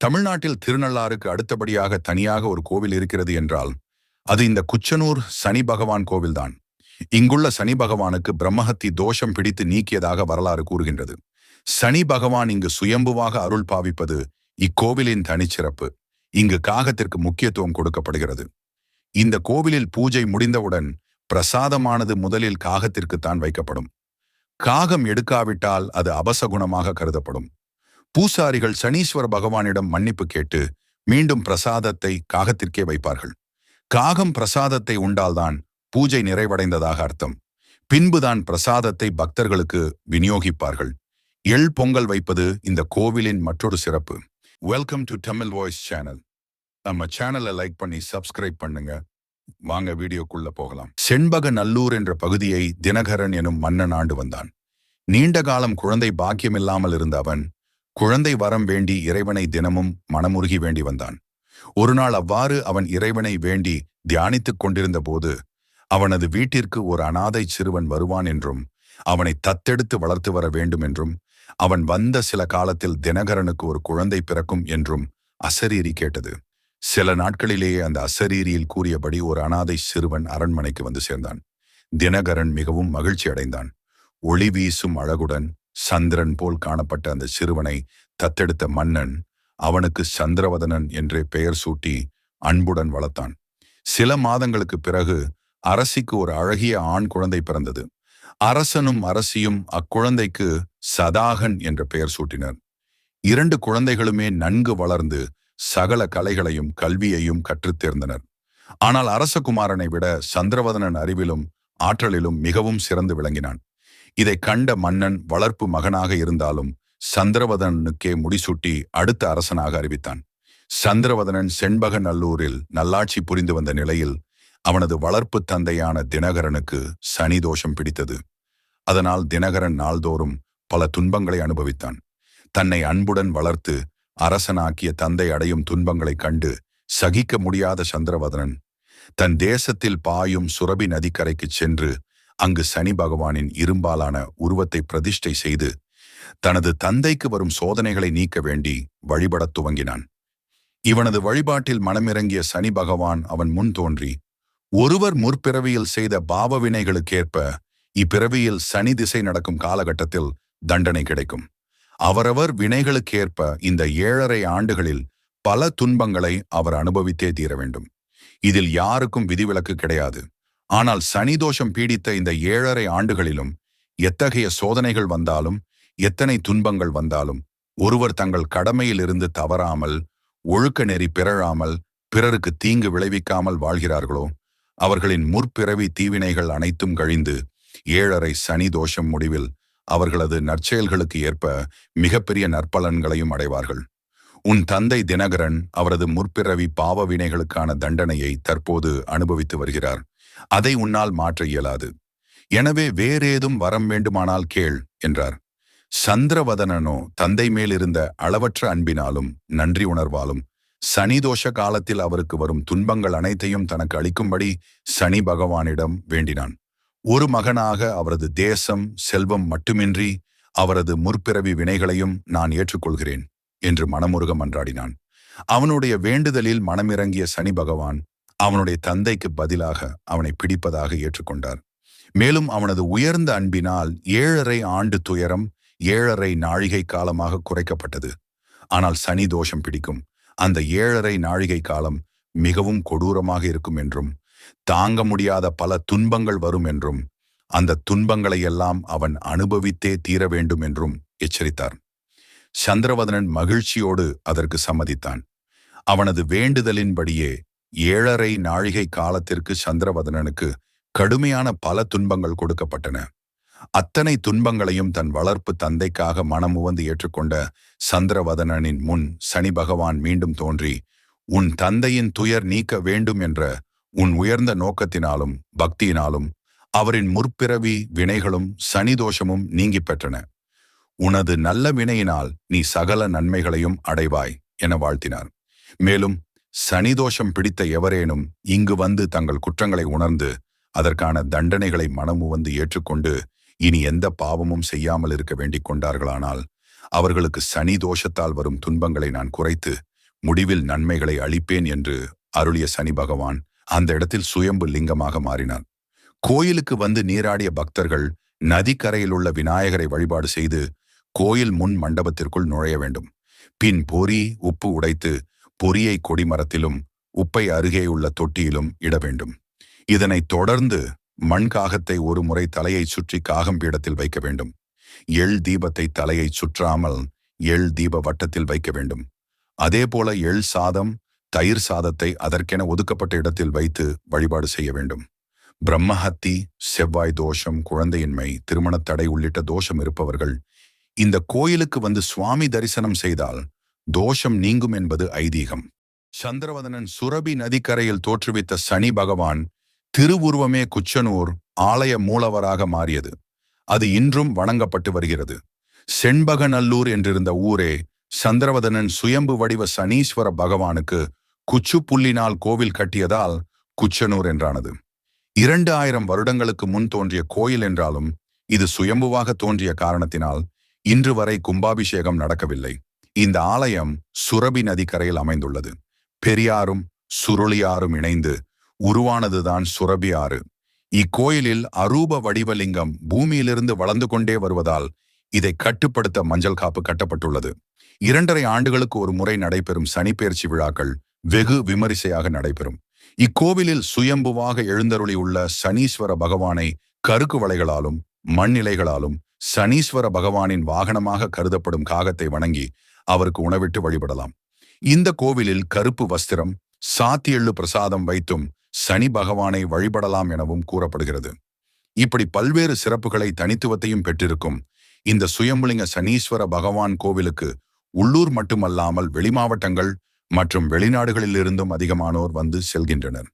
தமிழ்நாட்டில் திருநள்ளாறுக்கு அடுத்தபடியாக தனியாக ஒரு கோவில் இருக்கிறது என்றால் அது இந்த குச்சனூர் சனி பகவான் கோவில்தான். இங்குள்ள சனி பகவானுக்கு பிரம்மஹத்தி தோஷம் பிடித்து நீக்கியதாக வரலாறு கூறுகின்றது. சனி பகவான் இங்கு சுயம்புவாக அருள் பாவிப்பது இக்கோவிலின் தனிச்சிறப்பு. இங்கு காகத்திற்கு முக்கியத்துவம் கொடுக்கப்படுகிறது. இந்த கோவிலில் பூஜை முடிந்தவுடன் பிரசாதமானது முதலில் காகத்திற்குத்தான் வைக்கப்படும். காகம் எடுக்காவிட்டால் அது அபசகுணமாக கருதப்படும். பூசாரிகள் சனீஸ்வர பகவானிடம் மன்னிப்பு கேட்டு மீண்டும் பிரசாதத்தை காகத்திற்கே வைப்பார்கள். காகம் பிரசாதத்தை உண்டால்தான் பூஜை நிறைவடைந்ததாக அர்த்தம். பின்புதான் பிரசாதத்தை பக்தர்களுக்கு விநியோகிப்பார்கள். எள் பொங்கல் வைப்பது இந்த கோவிலின் மற்றொரு சிறப்பு. Welcome to Tamil voice channel நம்ம சேனலை லைக் பண்ணி சப்ஸ்கிரைப் பண்ணுங்க. வாங்க வீடியோக்குள்ள போகலாம். செண்பக நல்லூர் என்ற பகுதியை தினகரன் எனும் மன்னன் ஆண்டு வந்தான். நீண்ட காலம் குழந்தை பாக்கியமில்லாமல் இருந்த அவன் குழந்தை வரம் வேண்டி இறைவனை தினமும் மனமுருகி வேண்டி வந்தான். ஒரு நாள் அவ்வாறு அவன் இறைவனை வேண்டி தியானித்துக் கொண்டிருந்த போது அவனது வீட்டிற்கு ஒரு அனாதை சிறுவன் வருவான் என்றும் அவனை தத்தெடுத்து வளர்த்து வர வேண்டும் என்றும் அவன் வந்த சில காலத்தில் தினகரனுக்கு ஒரு குழந்தை பிறக்கும் என்றும் அசரீரி கேட்டது. சில நாட்களிலேயே அந்த அசரீரியில் கூறியபடி ஒரு அனாதை சிறுவன் அரண்மனைக்கு வந்து சேர்ந்தான். தினகரன் மிகவும் மகிழ்ச்சி அடைந்தான் ஒளி வீசும் அழகுடன் சந்திரன் போல் காணப்பட்ட அந்த சிறுவனை தத்தெடுத்த மன்னன் அவனுக்கு சந்திரவதனன் என்றே பெயர் சூட்டி அன்புடன் வளர்த்தான். சில மாதங்களுக்கு பிறகு அரசிக்கு ஒரு அழகிய ஆண் குழந்தை பிறந்தது. அரசனும் அரசியும் அக்குழந்தைக்கு சதாகன் என்ற பெயர் சூட்டினர். இரண்டு குழந்தைகளுமே நன்கு வளர்ந்து சகல கலைகளையும் கல்வியையும் கற்றுத் தேர்ந்தனர். ஆனால் அரசகுமாரனை விட சந்திரவதனன் அறிவிலும் ஆற்றலிலும் மிகவும் சிறந்து விளங்கினான். இதை கண்ட மன்னன் வளர்ப்பு மகனாக இருந்தாலும் சந்திரவதனனுக்கே முடிசூட்டி அடுத்த அரசனாக அறிவித்தான். சந்திரவதனன் செண்பக நல்லூரில் நல்லாட்சி புரிந்து வந்த நிலையில் அவனது வளர்ப்பு தந்தையான தினகரனுக்கு சனி தோஷம் பிடித்தது. அதனால் தினகரன் நாள்தோறும் பல துன்பங்களை அனுபவித்தான். தன்னை அன்புடன் வளர்த்து அரசனாக்கிய தந்தை அடையும் துன்பங்களைக் கண்டு சகிக்க முடியாத சந்திரவதனன் தன் தேசத்தில் பாயும் சுரபி நதிக்கரைக்குச் சென்று அங்கு சனி பகவானின் இரும்பாலான உருவத்தை பிரதிஷ்டை செய்து தனது தந்தைக்கு வரும் சோதனைகளை நீக்க வேண்டி வழிபடத் துவங்கினான். இவனது வழிபாட்டில் மனமிறங்கிய சனி பகவான் அவன் முன் தோன்றி ஒருவர் முற்பிறவியில் செய்த பாவ வினைகளுக்கேற்ப இப்பிறவியில் சனி திசை நடக்கும் காலகட்டத்தில் தண்டனை கிடைக்கும். அவரவர் வினைகளுக்கேற்ப இந்த ஏழரை ஆண்டுகளில் பல துன்பங்களை அவர் அனுபவித்தே தீர வேண்டும். இதில் யாருக்கும் விதிவிலக்கு கிடையாது. ஆனால் சனி தோஷம் பீடித்த இந்த ஏழரை ஆண்டுகளிலும் எத்தகைய சோதனைகள் வந்தாலும் எத்தனை துன்பங்கள் வந்தாலும் ஒருவர் தங்கள் கடமையிலிருந்து தவறாமல் ஒழுக்க நெறி பிறழாமல் பிறருக்கு தீங்கு விளைவிக்காமல் வாழ்கிறார்களோ அவர்களின் முற்பிறவி தீவினைகள் அனைத்தும் கழிந்து ஏழரை சனி தோஷம் முடிவில் அவர்களது நற்செயல்களுக்கு ஏற்ப மிகப்பெரிய நற்பலன்களையும் அடைவார்கள். உன் தந்தை தினகரன் அவரது முற்பிறவி பாவ வினைகளுக்கான தண்டனையை தற்போது அனுபவித்து வருகிறார். அதை உன்னால் மாற்ற இயலாது. எனவே வேறேதும் வரம் வேண்டுமானால் கேள் என்றார். சந்திரவதனனோ தந்தை மேலிருந்த அளவற்ற அன்பினாலும் நன்றி உணர்வாலும் சனிதோஷ காலத்தில் அவருக்கு வரும் துன்பங்கள் அனைத்தையும் தனக்கு அளிக்கும்படி சனி பகவானிடம் வேண்டினான். ஒரு மகனாக அவரது தேசம் செல்வம் மட்டுமின்றி அவரது முற்பிறவி வினைகளையும் நான் ஏற்றுக்கொள்கிறேன். என்று மனமுருக மன்றாடினான் அவனுடைய வேண்டுதலில் மனமிறங்கிய சனி பகவான் அவனுடைய தந்தைக்கு பதிலாக அவனை பிடிப்பதாக ஏற்றுக்கொண்டார். மேலும் அவனது உயர்ந்த அன்பினால் ஏழரை ஆண்டு துயரம் ஏழரை நாழிகை காலமாக குறைக்கப்பட்டது. ஆனால் சனி தோஷம் பிடிக்கும். அந்த ஏழரை நாழிகை காலம் மிகவும் கொடூரமாக இருக்கும் என்றும் தாங்க முடியாத பல துன்பங்கள் வரும் என்றும் அந்த துன்பங்களை எல்லாம் அவன் அனுபவித்தே தீர வேண்டும் என்றும் எச்சரித்தார். சந்திரவதனன் மகிழ்ச்சியோடு அதற்கு சம்மதித்தான். அவனது வேண்டுதலின்படியே ஏழரை நாழிகை காலத்திற்கு சந்திரவதனனுக்கு கடுமையான பல துன்பங்கள் கொடுக்கப்பட்டன. அத்தனை துன்பங்களையும் தன் வளர்ப்பு தந்தைக்காக மனமுவந்து ஏற்றுக்கொண்ட சந்திரவதனனின் முன் சனி பகவான் மீண்டும் தோன்றி உன் தந்தையின் துயர் நீக்க வேண்டும் என்ற உன் உயர்ந்த நோக்கத்தினாலும் பக்தியினாலும் அவரின் முற்பிறவி வினைகளும் சனி தோஷமும் நீங்கி பெற்றன. உனது நல்ல வினையினால் நீ சகல நன்மைகளையும் அடைவாய் என வாழ்த்தினார். மேலும் சனிதோஷம் பிடித்த எவரேனும் இங்கு வந்து தங்கள் குற்றங்களை உணர்ந்து அதற்கான தண்டனைகளை மனமு வந்து ஏற்றுக்கொண்டு இனி எந்த பாவமும் செய்யாமல் இருக்க வேண்டிக் கொண்டார்களானால் அவர்களுக்கு சனி தோஷத்தால் வரும் துன்பங்களை நான் குறைத்து முடிவில் நன்மைகளை அளிப்பேன் என்று அருளிய சனி பகவான் அந்த இடத்தில் சுயம்பு லிங்கமாக மாறினார். கோயிலுக்கு வந்து நீராடிய பக்தர்கள் நதிக்கரையில் உள்ள விநாயகரை வழிபாடு செய்து கோயில் முன் மண்டபத்திற்குள் நுழைய வேண்டும். பின் பொறி உப்பு உடைத்து பொரியை கொடிமரத்திலும் உப்பை அருகேயுள்ள தொட்டியிலும் இட வேண்டும். இதனைத் தொடர்ந்து மண் காகத்தை ஒரு முறை தலையை சுற்றி காகம் பீடத்தில் வைக்க வேண்டும். எள் தீபத்தை தலையை சுற்றாமல் எள் தீப வட்டத்தில் வைக்க வேண்டும். அதேபோல எள் சாதம் தயிர் சாதத்தை அதற்கென ஒதுக்கப்பட்ட இடத்தில் வைத்து வழிபாடு செய்ய வேண்டும். பிரம்மஹத்தி செவ்வாய் தோஷம் குழந்தையின்மை திருமணத் தடை உள்ளிட்ட தோஷம் இருப்பவர்கள் இந்த கோயிலுக்கு வந்து சுவாமி தரிசனம் செய்தால் தோஷம் நீங்கும் என்பது ஐதீகம். சந்திரவதனன் சுரபி நதிக்கரையில் தோற்றுவித்த சனி பகவான் திருவுருவமே குச்சனூர் ஆலய மூலவராக மாறியது. அது இன்றும் வணங்கப்பட்டு வருகிறது. செண்பகநல்லூர் என்றிருந்த ஊரே சந்திரவதனன் சுயம்பு வடிவ சனீஸ்வர பகவானுக்கு குச்சு புள்ளினால் கோவில் கட்டியதால் குச்சனூர் என்றானது. இரண்டு ஆயிரம் வருடங்களுக்கு முன் தோன்றிய கோயில் என்றாலும் இது சுயம்புவாக தோன்றிய காரணத்தினால் இன்று வரை கும்பாபிஷேகம் நடக்கவில்லை. இந்த ஆலயம் சுரபி நதிக்கரையில் அமைந்துள்ளது. பெரியாரும் சுருளியாரும் இணைந்து உருவானதுதான் சுரபி ஆறு. இக்கோயிலில் அரூப வடிவலிங்கம் பூமியிலிருந்து வளர்ந்து கொண்டே வருவதால் இதை கட்டுப்படுத்த மஞ்சள் காப்பு கட்டப்பட்டுள்ளது. இரண்டரை ஆண்டுகளுக்கு ஒரு முறை நடைபெறும் சனிப்பெயர்ச்சி விழாக்கள் வெகு விமரிசையாக நடைபெறும். இக்கோவிலில் சுயம்புவாக எழுந்தருளி உள்ள சனீஸ்வர பகவானை கருக்கு வளைகளாலும் மண்ணிலைகளாலும் சனீஸ்வர பகவானின் வாகனமாக கருதப்படும் காகத்தை வணங்கி அவருக்கு உணவிட்டு வழிபடலாம். இந்த கோவிலில் கருப்பு வஸ்திரம் சாத்தியெள்ளு பிரசாதம் வைத்தும் சனி பகவானை வழிபடலாம் எனவும் கூறப்படுகிறது. இப்படி பல்வேறு சிறப்புகளை தனித்துவத்தையும் பெற்றிருக்கும் இந்த சுயம்புலிங்க சனீஸ்வர பகவான் கோவிலுக்கு உள்ளூர் மட்டுமல்லாமல் வெளிமாவட்டங்கள் மற்றும் வெளிநாடுகளிலிருந்தும் அதிகமானோர் வந்து செல்கின்றனர்.